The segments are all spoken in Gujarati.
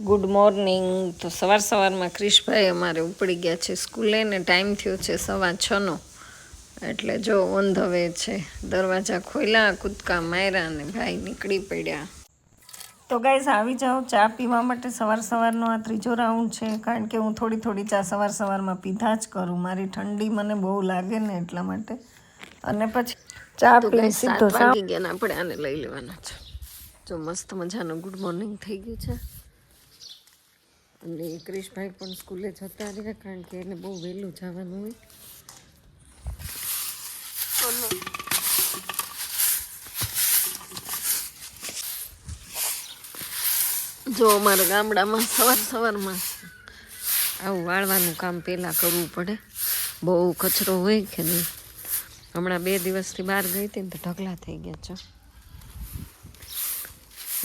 Good morning. તો સવાર સવારમાં ક્રિશભાઈ અમારે ઉપડી ગયા છે સ્કૂલે ને ટાઈમ થયો છે સવા છનો. એટલે જો ઓન ધ વે છે. દરવાજા ખોલ્યા કૂદકા માર્યા અને ભાઈ નીકળી પડ્યા. તો ગાઈઝ આવી જાઓ ચા પીવા માટે સવાર સવારનો આ ત્રીજો રાઉન્ડ છે. કારણ કે હું થોડી થોડી ચા સવાર સવારમાં પીધા જ કરું. મારી ઠંડી મને બહુ લાગે ને એટલા માટે. અને પછી ચા પીને સીધો વાગી ગયા ને આપણે આને લઈ લેવાના છે. જો મસ્ત મજાનું ગુડ મોર્નિંગ થઈ ગયું છે. અને ક્રિશભાઈ પણ સ્કૂલે જતા રહ્યા કારણ કે એને બહુ વહેલું જવાનું હોય. જો અમારા ગામડામાં સવાર સવારમાં આવું વાળવાનું કામ પહેલાં કરવું પડે. બહુ કચરો હોય કે નહીં. હમણાં બે દિવસથી બહાર ગઈ હતી ને તો ઢગલા થઈ ગયા છે.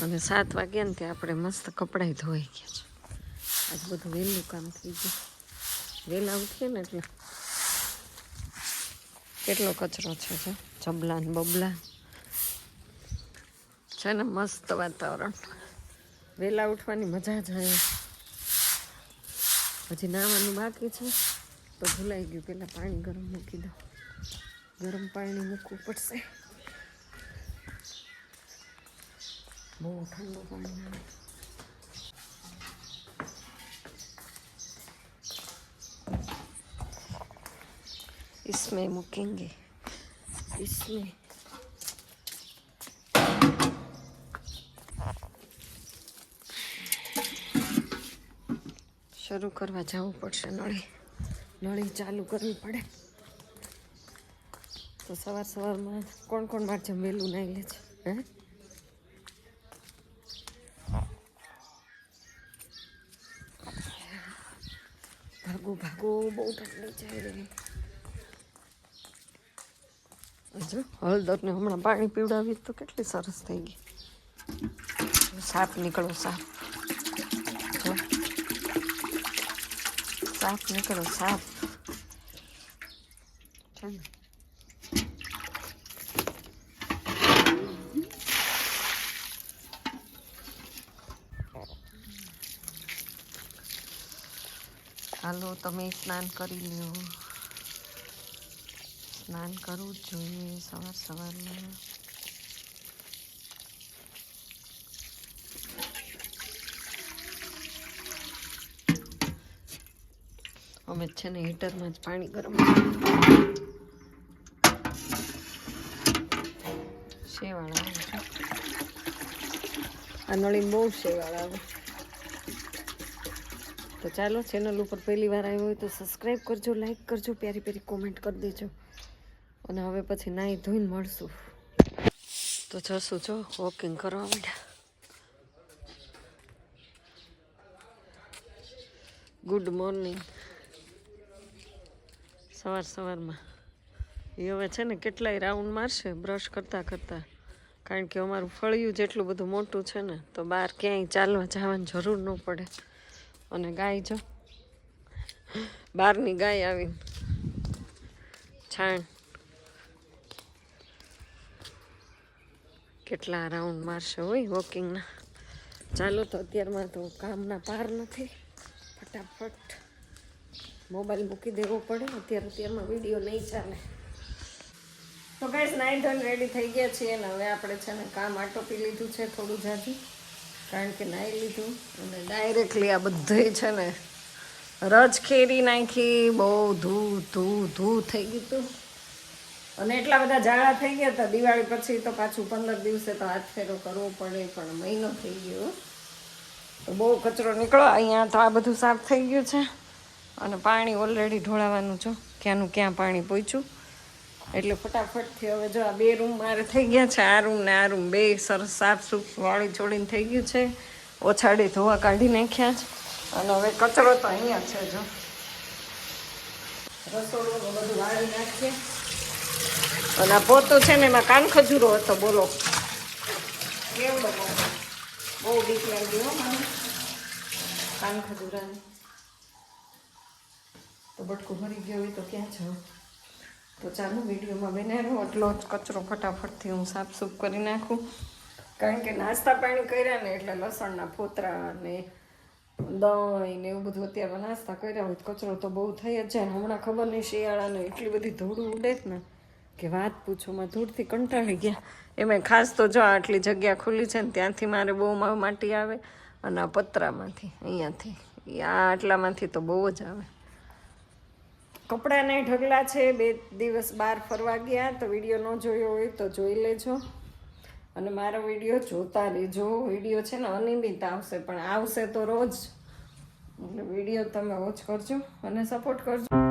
અને સાત વાગ્યા ને ત્યાં આપણે મસ્ત કપડાય ધોઈ ગયા છે. આજ બધું વહેલું કામ થઈ ગયું. વહેલા ઉઠીએ ને એટલે કેટલો કચરો છે જો? જબલા ને બબલા. છે ને મસ્ત વાતાવરણ. વહેલા ઉઠવાની મજા જ આવે. પછી નાવાનું બાકી છે, તો ભૂલાઈ ગયું. પહેલાં પાણી ગરમ મૂકી દો ગરમ પાણી મૂકવું પડશે. બહુ ઠંડુ પાણી આવે. इसमें મૂકેંગે इसमें શરૂ કરવા જવું પડશે નળી નળી ચાલુ કરવી પડે તો સવાર સવારમાં કોણ કોણ બાર જેમ વહેલું નાઈ લે છે હે ભાગો ભાગો બહુ ઠંડી છે હજુ હળદરને હમણાં પાણી પીવડાવી તો કેટલી સરસ થઈ ગઈ. સાપ નીકળો, સાપ. સાપ નીકળો, સાપ. છે ને હાલો, તમે સ્નાન કરી લ્યો. સ્નાન કરવું જ જોઈએ સવાર સવારમાં. અમે છે ને હીટરમાં જ પાણી ગરમ શેવાળ આવે આ નળી બહુ શેવાળ આવે. તો ચાલો ચેનલ ઉપર પહેલી વાર આવ્યો હોય તો સબસ્ક્રાઈબ કરજો લાઈક કરજો, પ્યારી પ્યારી કોમેન્ટ કરી દેજો. અને હવે પછી નાહી ધોઈને મળશું. તો જશું જો વોકિંગ કરવા માંડ્યા. ગુડ મોર્નિંગ સવાર સવારમાં. એ હવે છે ને કેટલાય રાઉન્ડ મારશે બ્રશ કરતાં કરતાં. કારણ કે અમારું ફળિયું જેટલું બધું મોટું છે ને, તો બહાર ક્યાંય ચાલવા જવાની જરૂર ન પડે. અને ગાય જો. બહારની ગાય આવીને છાણ કેટલા રાઉન્ડ મારશે હોય વોકિંગના ચાલો તો અત્યારમાં તો કામના પાર નથી. ફટાફટ મોબાઈલ મૂકી દેવો પડે. અત્યારે અત્યારમાં વીડિયો નહીં ચાલે. તો ગાઈસ નાઈ ધોઈને રેડી થઈ ગયા છીએ ને હવે આપણે છે ને કામ આટોપી લીધું છે થોડું જાજુ. કારણ કે નાહી લીધું અને ડાયરેક્ટલી આ બધે છે ને રજ ખેરી નાખી. બહુ ધૂ ધૂ ધૂ થઈ ગયું હતું. અને એટલા બધા ઝાડા થઈ ગયા હતા. દિવાળી પછી તો પાછું પંદર દિવસે તો હાથ ફેરો કરવો પડે, પણ મહિનો થઈ ગયો. તો બહુ કચરો નીકળો અહીંયા તો આ બધું સાફ થઈ ગયું છે. અને પાણી ઓલરેડી ઢોળાવાનું છો. ક્યાંનું ક્યાં પાણી પહોંચ્યું એટલે ફટાફટથી હવે જો આ બે રૂમ મારે થઈ ગયા છે. આ રૂમ ને આ રૂમ બે સરસ સાફ સૂફ વાળી છોડીને થઈ ગયું છે. ઓછાડી ધોવા કાઢી નાખ્યા છે. અને હવે કચરો તો અહીંયા છે જો. રસોડું બધું વાળી નાખીએ. અને આ પોતું છે ને એમાં કાન ખજૂરો હતો, બોલો. કેવડો પોતો? બહુ બીક લાગી હો મને. કાન ખજૂરાને. તો બટકું ભરી ગયો હોય તો ક્યાં જાઉં? તો ચાલો, વિડીયોમાં બનાવ્યો એટલો જ કચરો ફટાફટથી હું સાફસૂફ કરી નાખું. કારણ કે નાસ્તા પાણી કર્યા ને એટલે લસણના ફોતરા ને દહીં ને એવું બધું અત્યારે નાસ્તા કર્યા હોય કચરો તો બહુ થઈ જ જાય હમણાં ખબર નહીં શિયાળાને એટલી બધી ધૂળ ઉડે જ ને. કે વાત પૂછોમાં ધૂળથી કંટાળી ગયા. એમાં ખાસ તો જો આટલી જગ્યા ખુલ્લી છે ને ત્યાંથી મારે બહુ માવ માટી આવે અને આ પતરામાંથી, અહીંયાથી. આ આટલામાંથી તો બહુ જ આવે. કપડાને ઢગલા છે, બે દિવસ બહાર ફરવા ગયા, તો વીડિયો ન જોયો હોય તો જોઈ લેજો. અને મારો વીડિયો જોતા રહેજો. વીડિયો છે ને અનિયમિત આવશે, પણ આવશે તો રોજ. એટલે વીડિયો તમે વોચ કરજો અને સપોર્ટ કરજો.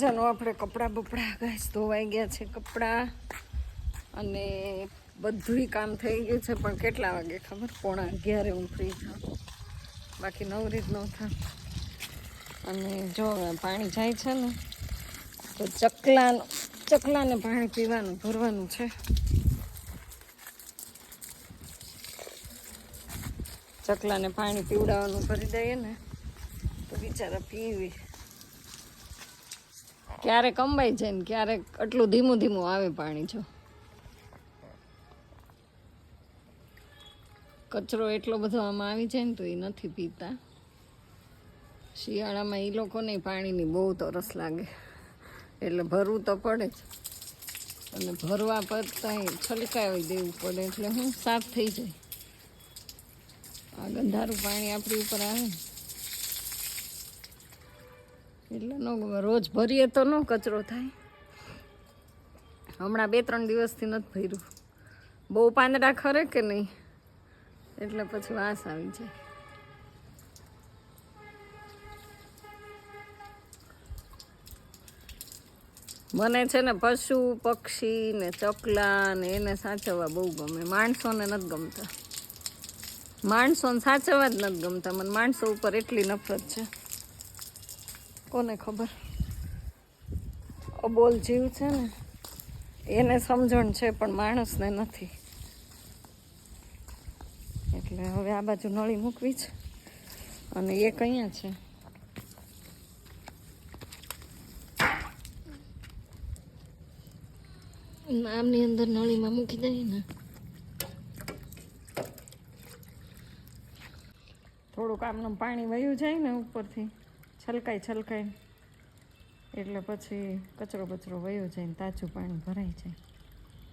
મજાનું આપણે કપડાં બપડા ગાઈસ ધોવાઈ ગયા છે કપડાં. અને બધુંય કામ થઈ ગયું છે, પણ કેટલા વાગે ખબર? પોણા અગિયારે હું ફ્રી થાઉં બાકી નવ રીત ન થાય અને જો પાણી જાય છે ને, તો ચકલાનું, ચકલાને પાણી પીવાનું, ભરવાનું છે. ચકલાને પાણી પીવડાવવાનું ભરી દઈએ ને, તો બિચારા પીવી. ક્યારેક અંબાઈ જાય ને ક્યારેક આટલું ધીમું ધીમું આવે પાણી, જો. કચરો એટલો બધો આમાં આવી જાય ને તો એ નથી પીતા. શિયાળામાં એ લોકોને પાણીની બહુ તરસ લાગે. એટલે ભરવું તો પડે જ. અને ભરવા પડતા છલકાવી દેવું પડે એટલે હું સાફ થઈ જાય. આ ગંધારું પાણી આપણી ઉપર આવે ને. એટલે ન રોજ ભરીએ તો ન કચરો થાય. હમણાં બે ત્રણ દિવસથી નથી ભર્યું. બહુ પાંદડા ખરે કે નહીં? એટલે પછી વાસ આવી જાય. મને છે ને પશુ, પક્ષી ને ચકલા ને એને સાચવવા બહુ ગમે. માણસોને નથી ગમતા. માણસોને સાચવવા જ નથી ગમતા. મને માણસો ઉપર એટલી નફરત છે. કોને ખબર? અબોલ જીવ છે ને એને સમજણ છે પણ માણસને નથી. એટલે હવે આ બાજુ નળી મૂકવી છે અને એ અહીંયા છે. આમની અંદર નળીમાં મૂકી દઈએ ને. થોડુંક આમનું પાણી વયું જાય ને ઉપરથી. છલકાઈ છલકાઈ એટલે પછી કચરો બચરો વયો જાય ને તાજું પાણી ભરાઈ જાય.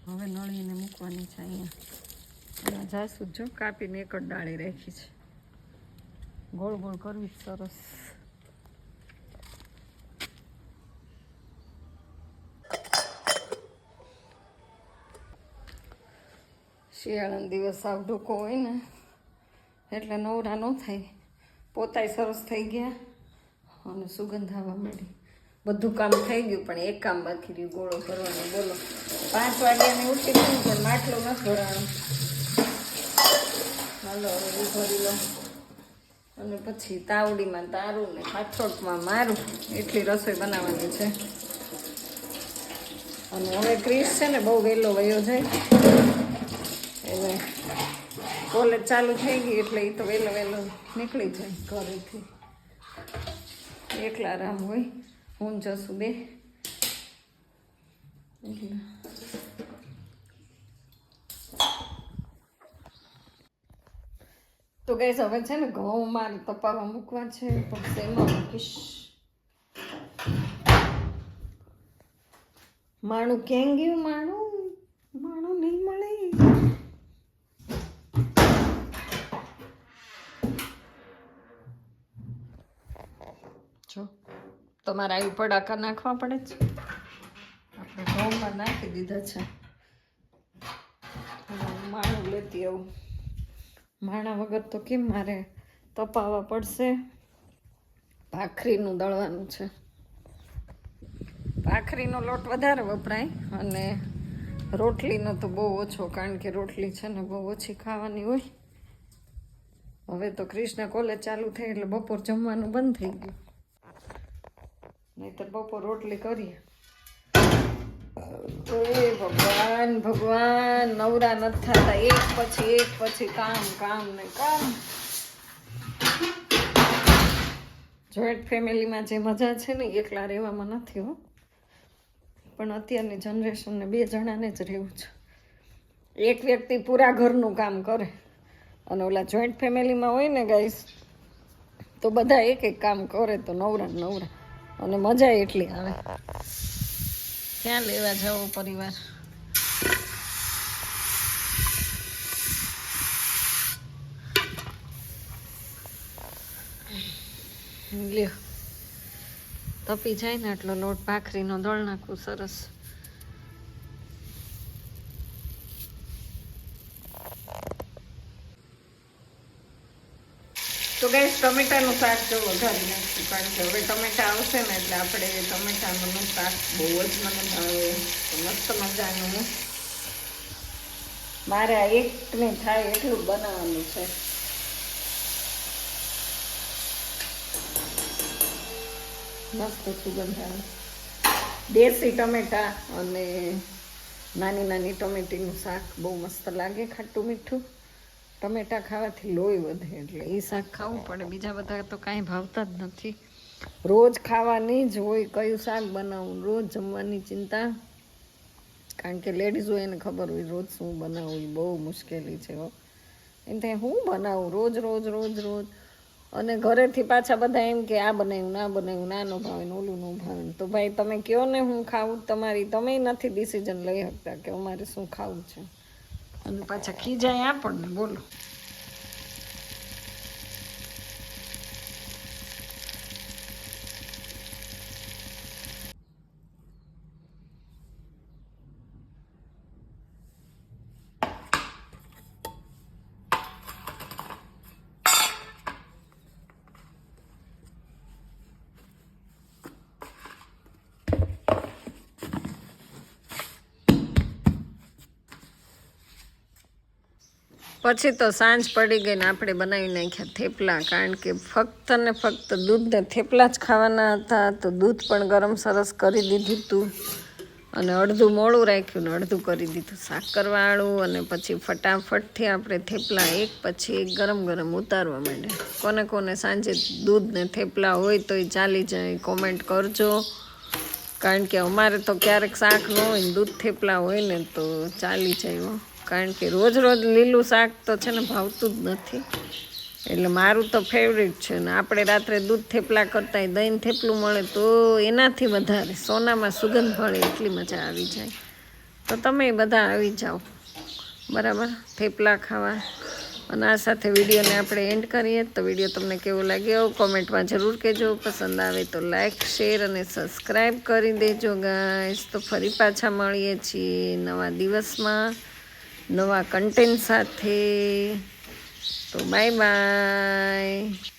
હવે નળીને મૂકવાની છે અહીંયા. અને જાસૂદ જો કાપીને એક જ ડાળી રાખી છે. ગોળ ગોળ કરવી સરસ. શિયાળાનો દિવસ સાવ ઢોકો હોય ને, એટલે નવરા ન થાય. પોતાય સરસ થઈ ગયા. અને સુગંધ આવવા માંડી. બધું કામ થઈ ગયું, પણ એક કામ બાકી રહ્યું, ગોળો કરવાનો બોલો. પાંચ વાગ્યાની ઉઠી ગયું પણ માટલો ન ભરાણો. હાલો, હવે ભરી લો અને પછી તાવડીમાં તારું ને હાથોટમાં મારું. એટલી રસોઈ બનાવવાની છે. અને હવે ક્રિસ છે ને, બહુ વહેલો વયો જાય. એટલે કોલેજ ચાલુ થઈ ગઈ, એટલે એ તો વહેલો વહેલો નીકળી જાય ઘરેથી. એકલા રામ હોય. હું જશું બે. તો ગઈશ હવે છે ને ઘઉં મારે તપાવવા મૂકવા છે તો શેમાં મૂકીશ? માણું કેમ ગયું? માણું માણું નહીં મળે. તમારે આવી પડાકા નાખવા પડે છે. આપણે ઘઉંમાં નાખી દીધા છે. માણું લેતી આવું. માણા વગર તો કેમ મારે તપાવવા પડશે? ભાખરીનું દળવાનું છે. ભાખરીનો લોટ વધારે વપરાય અને રોટલીનો તો બહુ ઓછો, કારણ કે રોટલી છે ને બહુ ઓછી ખાવાની હોય. હવે તો કૃષ્ણ કોલેજ ચાલુ થઈ એટલે બપોર જમવાનું બંધ થઈ ગયું. નહીતર બપોર રોટલી કરીએ. એ ભગવાન ભગવાન, નવરા નથી થતા. એક પછી એક પછી કામ કામ ને કામ. જોઈન્ટ ફેમિલીમાં જે મજા છે ને, એકલા રહેવામાં નથી હો. પણ અત્યારની જનરેશનને બે જણાને જ રહેવું છે. એક વ્યક્તિ પૂરા ઘરનું કામ કરે અને ઓલા જોઈન્ટ ફેમિલીમાં હોય ને ગાઈસ તો બધા એક એક કામ કરે તો નવરા નવરા. અને મજા એટલી આવે. ક્યાં લેવા જવો પરિવાર? લ્યો. તપી જાય ને આટલો લોટ ભાખરીનો દળ નાખું સરસ. તો ગેસ ટમેટાનું શાક જો વધારી નાખશું, કારણ કે હવે ટમેટા આવશે ને એટલે આપણે ટમેટાનું શાક બહુ જ મને ભાવે મસ્ત મજાનું. મારે આ એકને થાય એટલું બનાવવાનું છે. મસ્ત સુગંધ આવે દેશી ટમેટા અને નાની નાની ટમેટીનું શાક બહુ મસ્ત લાગે, ખાટું મીઠું. ટમેટા ખાવાથી લોહી વધે એટલે એ શાક ખાવું પડે. બીજા બધા તો કાંઈ ભાવતા જ નથી. રોજ ખાવાની જ હોય કયું શાક બનાવવું રોજ જમવાની ચિંતા. કારણ કે લેડીઝ હોય એને ખબર હોય રોજ શું બનાવવું એ બહુ મુશ્કેલી છે એટલે હું બનાવું? રોજ રોજ રોજ રોજ. અને ઘરેથી પાછા બધા એમ કે આ બનાવ્યું, ના બનાવ્યું, ના નો ભાવે ઓલું નો ભાવે તો ભાઈ તમે કયો ને હું ખાવું? તમારી, તમે નથી ડિસિઝન લઈ શકતા કે અમારે શું ખાવું છે. અને પાછા ખીજાય આપણને બોલો. પછી તો સાંજ પડી ગઈ ને આપણે બનાવી નાખ્યા થેપલા, કારણ કે ફક્ત ને ફક્ત દૂધને થેપલા જ ખાવાના હતા, તો દૂધ પણ ગરમ સરસ કરી દીધું હતું અને અડધું મોડું રાખ્યું ને અડધું કરી દીધું. સાકરવાળું અને પછી ફટાફટથી આપણે થેપલા એક પછી એક ગરમ ગરમ ઉતારવા માંડ્યા. કોને કોને સાંજે દૂધ ને થેપલા હોય તો એ ચાલી જાય, કોમેન્ટ કરજો. કારણ કે અમારે તો ક્યારેક શાક ન હોય દૂધ થેપલા હોય ને તો ચાલી જાય. કારણ કે રોજ રોજ લીલું શાક તો છે ને ભાવતું જ નથી. એટલે મારું તો ફેવરિટ છે ને આપણે રાત્રે દૂધ થેપલા કરતાંય દહીં થેપલું મળે તો એનાથી વધારે સોનામાં સુગંધ ભળે એટલી મજા આવી જાય. તો તમે બધા આવી જાઓ. બરાબર? થેપલા ખાવા. અને આ સાથે વિડીયોને આપણે એન્ડ કરીએ. તો વીડિયો તમને કેવો લાગ્યો? કોમેન્ટમાં જરૂર કહેજો. પસંદ આવે તો લાઈક શેર અને સબસ્ક્રાઈબ કરી દેજો ગાઈસ તો ફરી પાછા મળીએ છીએ નવા દિવસમાં. નવા કન્ટેન્ટ સાથે. તો બાય બાય